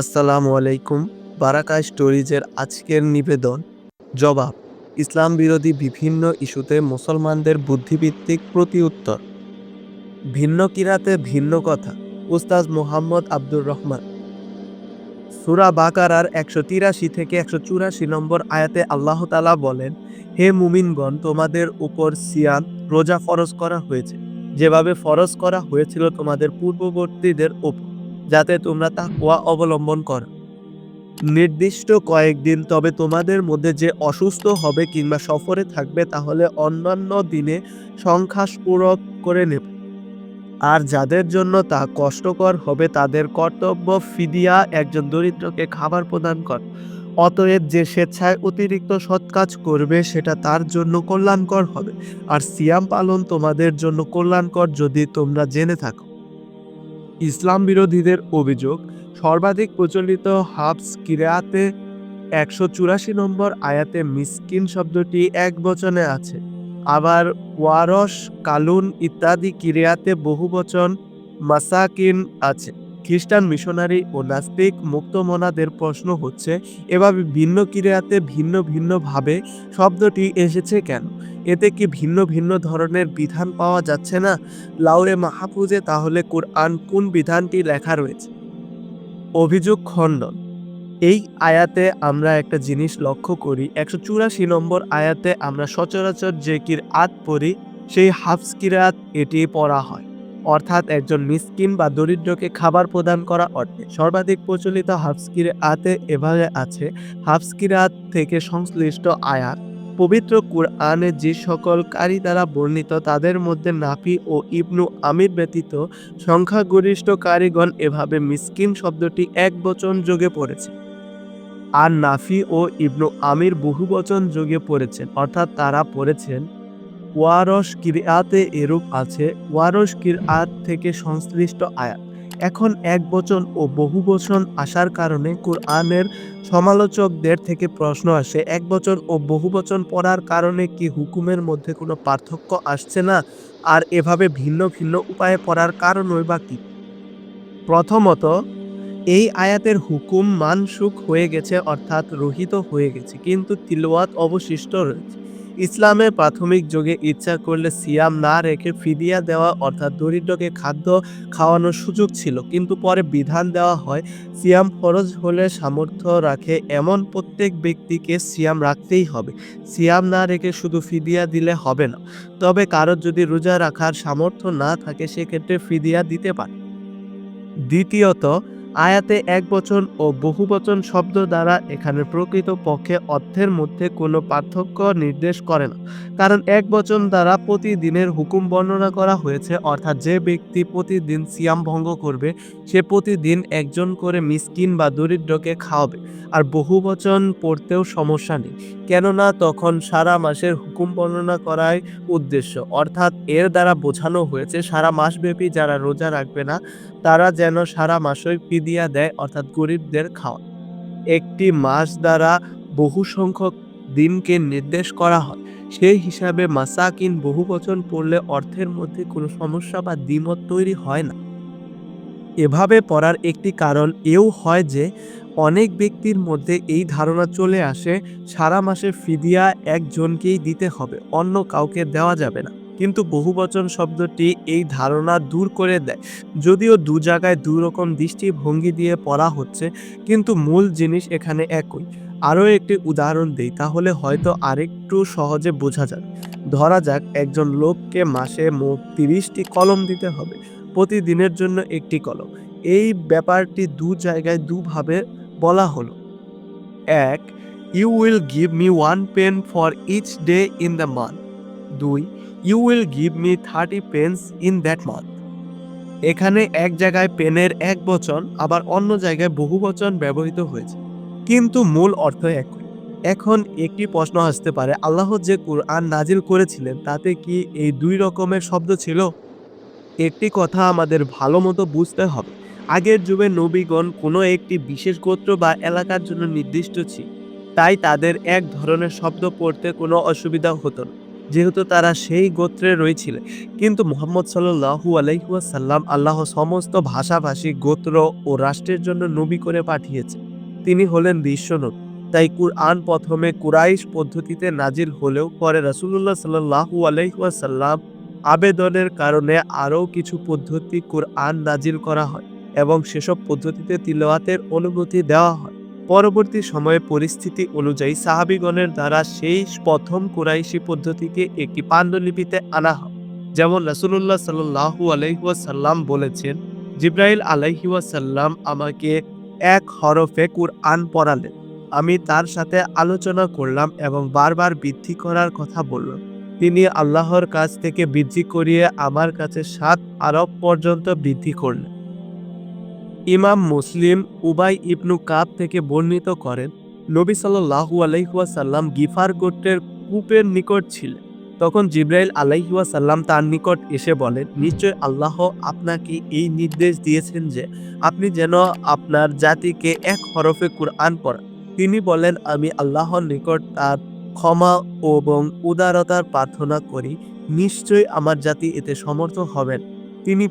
আসসালামু আলাইকুম বারাকা স্টোরিজের আজকের নিবেদন। জবাব, ইসলাম বিরোধী বিভিন্ন ইস্যুতে মুসলমানদের বুদ্ধিভিত্তিক প্রতিউত্তর। ভিন্ন কিরাতে ভিন্ন কথা উস্তাজ মোহাম্মদ আব্দুর রহমান। সুরা বাকারার একশো তিরাশি থেকে একশো চুরাশি নম্বর আয়াতে আল্লাহ তালা বলেন, হে মুমিনগণ, তোমাদের উপর সিয়াম রোজা ফরজ করা হয়েছে। যেভাবে ফরজ করা হয়েছিল তোমাদের পূর্ববর্তীদের উপর। যাতে তোমরা তাকওয়া অবলম্বন কর। নির্দিষ্ট কয়েকদিন তবে তোমাদের মধ্যে যে অসুস্থ হবে কিংবা সফরে থাকবে, তাহলে অন্যান্য দিনে সংখ্যা পূরক করে নেবে। আর যাদের জন্য তা কষ্টকর হবে, তাদের কর্তব্য ফিদিয়া একজন দরিদ্রকে খাবার প্রদান কর। অতএব যে স্বেচ্ছায় অতিরিক্ত সৎ কাজ করবে, সেটা তার জন্য কল্যাণকর হবে। আর সিয়াম পালন তোমাদের জন্য কল্যাণকর যদি তোমরা জেনে থাকো। ইসলাম বিরোধীদের অভিযোগ, সর্বাধিক প্রচলিত হাফস কিরাতে একশো চুরাশি নম্বর আয়াতে মিসকিন শব্দটি এক বচনে আছে। আবার ওয়ারস কালুন ইত্যাদি কিরিয়াতে বহু বচন মাসাকিন আছে। খ্রিস্টান মিশনারি ও নাস্তিক মুক্তমনাদের প্রশ্ন হচ্ছে, এভাবে ভিন্ন কিরিয়াতে ভিন্ন ভিন্নভাবে শব্দটি এসেছে কেন? এতে কি ভিন্ন ভিন্ন ধরনের বিধান পাওয়া যাচ্ছে না? লাউরে মাহফুজে তাহলে কোরআন কোন বিধানটি লেখা রয়েছে? অভিযোগ খণ্ডন। এই আয়াতে আমরা একটা জিনিস লক্ষ্য করি, একশো চুরাশি নম্বর আয়াতে আমরা সচরাচর যে কির আত পড়ি, সেই হাফস কিরাত এটি পড়া হয়। অর্থাৎ একজন মিসকিন বা দরিদ্রকে খাবার প্রদান করা অর্থে। সর্বাধিক প্রচলিত হাফসকির আতে এভাবে আছে হাফসকিরাত থেকে সংশ্লিষ্ট আয়াত পবিত্র কুরআনে যে সকল কারি দ্বারা বর্ণিত, তাদের মধ্যে নাফি ও ইবনু আমির ব্যতীত সংখ্যাগরিষ্ঠ কারিগণ এভাবে মিসকিন শব্দটি এক বচন যোগে পড়েছে। আর নাফি ও ইবনু আমির বহু বচন যোগে পড়েছেন। অর্থাৎ তারা পড়েছেন ওয়ারস কিরআতে এরূপ আছে। ওয়ারস কিরআত থেকে সংশ্লিষ্ট আয়াত। এখন এক বচন ও বহু বচন আসার কারণে কোরআনের সমালোচকদের থেকে প্রশ্ন আসে। এক বচন ও বহু বচন পড়ার কারণে কি হুকুমের মধ্যে কোনো পার্থক্য আসছে না? আর এভাবে ভিন্ন ভিন্ন উপায়ে পড়ার কারণই বা কি? প্রথমত, এই আয়াতের হুকুম মানসুখ হয়ে গেছে অর্থাৎ রহিত হয়ে গেছে। কিন্তু তিলওয়াত অবশিষ্ট রয়েছে। ইসলামের প্রাথমিক যুগে ইচ্ছা করলে সিয়াম না রেখে ফিদিয়া দেওয়া অর্থাৎ দরিদ্রকে খাদ্য খাওয়ানোর সুযোগ ছিল, কিন্তু পরে বিধান দেওয়া হয়, সিয়াম ফরজ হলে সামর্থ্য রাখে এমন প্রত্যেক ব্যক্তিকে সিয়াম রাখতেই হবে। সিয়াম না রেখে শুধু ফিদিয়া দিলে হবে না, তবে কারোর যদি রোজা রাখার সামর্থ্য না থাকে, সেক্ষেত্রে ফিদিয়া দিতে পারে। দ্বিতীয়ত আয়াতে এক বচন ও বহু বচন শব্দ দ্বারা এখানে প্রকৃত পক্ষে অর্থের মধ্যে কোনো পার্থক্য নির্দেশ করে না। কারণ এক বচন দ্বারা প্রতিদিনের হুকুম বর্ণনা করা হয়েছে, অর্থাৎ যে ব্যক্তি প্রতিদিন সিয়াম ভঙ্গ করবে, সে প্রতিদিন একজন করে মিসকিন বা দরিদ্রকে খাওয়াবে। আর বহু বচন পড়তেও সমস্যা নেই, কেননা তখন সারা মাসের হুকুম বর্ণনা করাই উদ্দেশ্য। অর্থাৎ এর দ্বারা বোঝানো হয়েছে, সারা মাসব্যাপী যারা রোজা রাখবে না, তারা যেন সারা মাসই ফিদিয়া দেয়, অর্থাৎ গরিবদের খাওয়া। একটি মাস দ্বারা বহু সংখ্যক দিনকে নির্দেশ করা হয়। সেই হিসাবে মাসাকিন বহু বচন পড়লে অর্থের মধ্যে কোনো সমস্যা বা দ্বিমত তৈরি হয় না। এভাবে পড়ার একটি কারণ এও হয় যে, অনেক ব্যক্তির মধ্যে এই ধারণা চলে আসে, সারা মাসে ফিদিয়া একজনকেই দিতে হবে, অন্য কাউকে দেওয়া যাবে না। কিন্তু বহুবচন শব্দটি এই ধারণা দূর করে দেয়। যদিও দু জায়গায় দু রকম দৃষ্টিভঙ্গি দিয়ে পড়া হচ্ছে, কিন্তু মূল জিনিস এখানে একই। আরও একটি উদাহরণ দিই, তাহলে হয়তো আরেকটু সহজে বোঝা যাবে। ধরা যাক, একজন লোককে মাসে মোট তিরিশটি কলম দিতে হবে, প্রতিদিনের জন্য একটি কলম। এই ব্যাপারটি দু জায়গায় দুভাবে বলা হলো। এক you will give me one pen for each day in the month দুই you will give me thirty pence in that month এখানে এক জায়গায় পেনের এক বচন, আবার অন্য জায়গায় বহু বচন ব্যবহৃত হয়েছে। কিন্তু মূল অর্থ একই। এখন একটি প্রশ্ন আসতে পারে, আল্লাহ যে কোরআন নাজিল করেছিলেন, তাতে কি এই দুই রকমের শব্দ ছিল? একটি কথা আমাদের ভালো মতো বুঝতে হবে। আগের যুগে নবীগণ কোনো একটি বিশেষ গোত্র বা এলাকার জন্য নির্দিষ্ট ছিল। তাই তাদের এক ধরনের শব্দ পড়তে কোনো অসুবিধা হতো না। যেহেতু তারা সেই গোত্রে রয়েছিলেন কিন্তু মোহাম্মদ সাল্লু আলাইহাসাল্লাম আল্লাহ সমস্ত ভাষাভাষী গোত্র ও রাষ্ট্রের জন্য নবী করে পাঠিয়েছে তিনি হলেন বিশ্বনবী। তাই কুরআন প্রথমে কুরাইশ পদ্ধতিতে নাজিল হলেও পরে রাসুল্লাহ সাল্লাহু আলাইহাসাল্লাম আবেদনের কারণে আরও কিছু পদ্ধতি কুরআন নাজিল করা হয় এবং সেসব পদ্ধতিতে তিলওয়াতের অনুমতি দেওয়া হয়। পরবর্তী সময়ে পরিস্থিতি অনুযায়ী সাহাবিগণের দ্বারা সেই প্রথম কুরাইশি পদ্ধতিকে একটি পাণ্ডুলিপিতে আনা হয়। যেমন রাসুল্লাহ সাল্লাহু আলহিউসাল্লাম বলেছেন, জিব্রাইল আলাইহিউসাল্লাম আমাকে এক হরফে কুরআন পড়ালেন। আমি তার সাথে আলোচনা করলাম এবং বারবার বৃদ্ধি করার কথা বললাম। তিনি আল্লাহর কাছ থেকে বৃদ্ধি করিয়ে আমার কাছে সাত আরব পর্যন্ত বৃদ্ধি করলেন। ইমাম মুসলিম উবাই ইবনু কাব থেকে বর্ণিত করেন, নবী সাল্লাহু আলাইহুয়াসাল্লাম গিফার গোত্রের কূপের নিকট ছিলেন। তখন জিব্রাইল আলাইহুয়াসাল্লাম তার নিকট এসে বলেন, নিশ্চয় আল্লাহ আপনাকে এই নির্দেশ দিয়েছেন যে আপনি যেন আপনার জাতিকে এক হরফে কুরআন পড়ান। তিনি বলেন, আমি আল্লাহর নিকট তার ক্ষমা এবং উদারতার প্রার্থনা করি। নিশ্চয়ই আমার জাতি এতে সমর্থ হবেন তিনি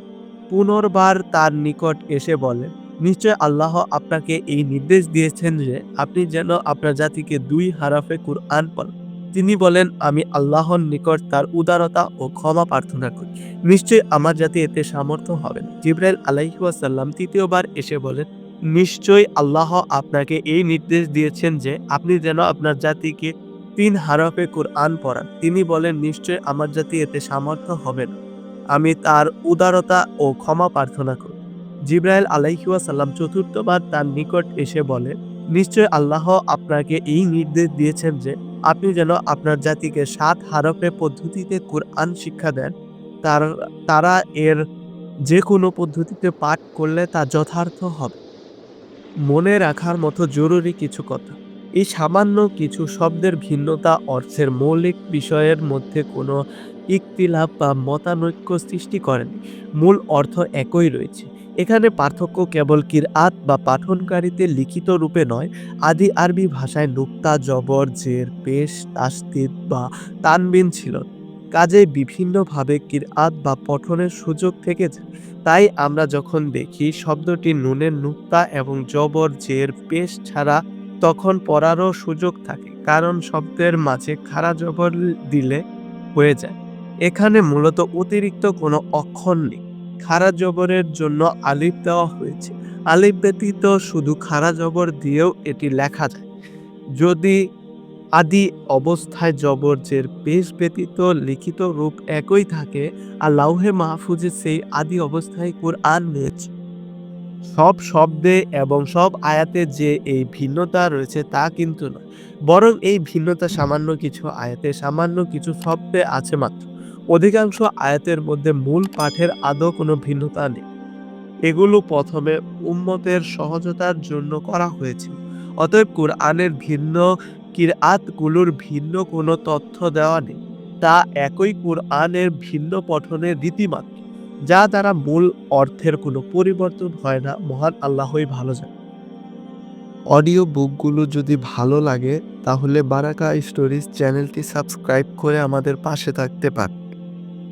পুনর্বার তার নিকট এসে বলেন নিশ্চয় আল্লাহ আপনাকে এই নির্দেশ দিয়েছেন যে আপনি যেন আপনার জাতিকে দুই হারাফে কুরআন পড়েন। তিনি বলেন, আমি আল্লাহর নিকট তার উদারতা ও ক্ষমা প্রার্থনা করি। নিশ্চয় আমার জাতি এতে সামর্থ্য হবেন জিব্রাইল আলাইহাসাল্লাম তৃতীয়বার এসে বলেন নিশ্চয়ই আল্লাহ আপনাকে এই নির্দেশ দিয়েছেন যে আপনি যেন আপনার জাতিকে তিন হারফে কুরআন পড়ান। তিনি বলেন, নিশ্চয় আমার জাতি এতে সামর্থ্য হবে না। আমি তার উদারতা ও ক্ষমা প্রার্থনা করি। জিব্রাইল আলাইহিউসাল্লাম চতুর্থবার তার নিকট এসে বলে, নিশ্চয় আল্লাহ আপনাকে এই নির্দেশ দিয়েছেন যে, আপনি যেন আপনার জাতিকে সাত হারফে পদ্ধতিতে কোরআন শিক্ষা দেন। তার, তারা এর যে কোনো পদ্ধতিতে পাঠ করলে তা যথার্থ হবে। মনে রাখার মতো জরুরি কিছু কথা। এই সামান্য কিছু শব্দের ভিন্নতা অর্থের মৌলিক বিষয়ের মধ্যে কোনো ইকতিলাপ বা মতানৈক্য সৃষ্টি করেন। মূল অর্থ একই রয়েছে। এখানে পার্থক্য কেবল কিরআত বা পাঠনকারীতে লিখিত রূপে নয়, আদি আরবি ভাষায় নুক্তা, জবর, জের, পেশ, তাস্তিদ বা তানবিন ছিল। কাজে বিভিন্নভাবে কিরআত বা পঠনের সুযোগ থেকেছে। তাই আমরা যখন দেখি শব্দটি নুনের নুক্তা এবং জবর, জের, পেশ ছাড়া, তখন পড়ারও সুযোগ থাকে। কারণ শব্দের মাঝে খাড়া জবর দিলে হয়ে যায়। এখানে মূলত অতিরিক্ত কোনো অক্ষর নেই। খাড়া জবরের জন্য আলিফ দেওয়া হয়েছে। আলিফ ব্যতীত শুধু খাড়া জবর দিয়েও এটি লেখা যায়। যদি আদি অবস্থায় জবর জের পেশ ব্যতীত লিখিত রূপ একই থাকে, আর লাউহে মাহফুজে সেই আদি অবস্থায় কোরআন রয়েছে। সব শব্দে এবং সব আয়াতে যে এই ভিন্নতা রয়েছে তা কিন্তু নয়, বরং এই ভিন্নতা সামান্য কিছু আয়াতে সামান্য কিছু শব্দে আছে মাত্র। অধিকাংশ আয়াতের মধ্যে মূল পাঠের আদৌ কোনো ভিন্নতা নেই। এগুলো প্রথমে উম্মতের সহজতার জন্য করা হয়েছে। অতএব কোরআনের ভিন্ন কিরআতগুলোর ভিন্ন কোনো তথ্য দেওয়া নেই। তা একই কোরআনের ভিন্ন পঠনের রীতিমাত্র, যা দ্বারা মূল অর্থের কোনো পরিবর্তন হয় না। মহান আল্লাহই ভালো জানে। অডিও বুকগুলো যদি ভালো লাগে, তাহলে বারাকা স্টোরিজ চ্যানেলটি সাবস্ক্রাইব করে আমাদের পাশে থাকতে পারেন।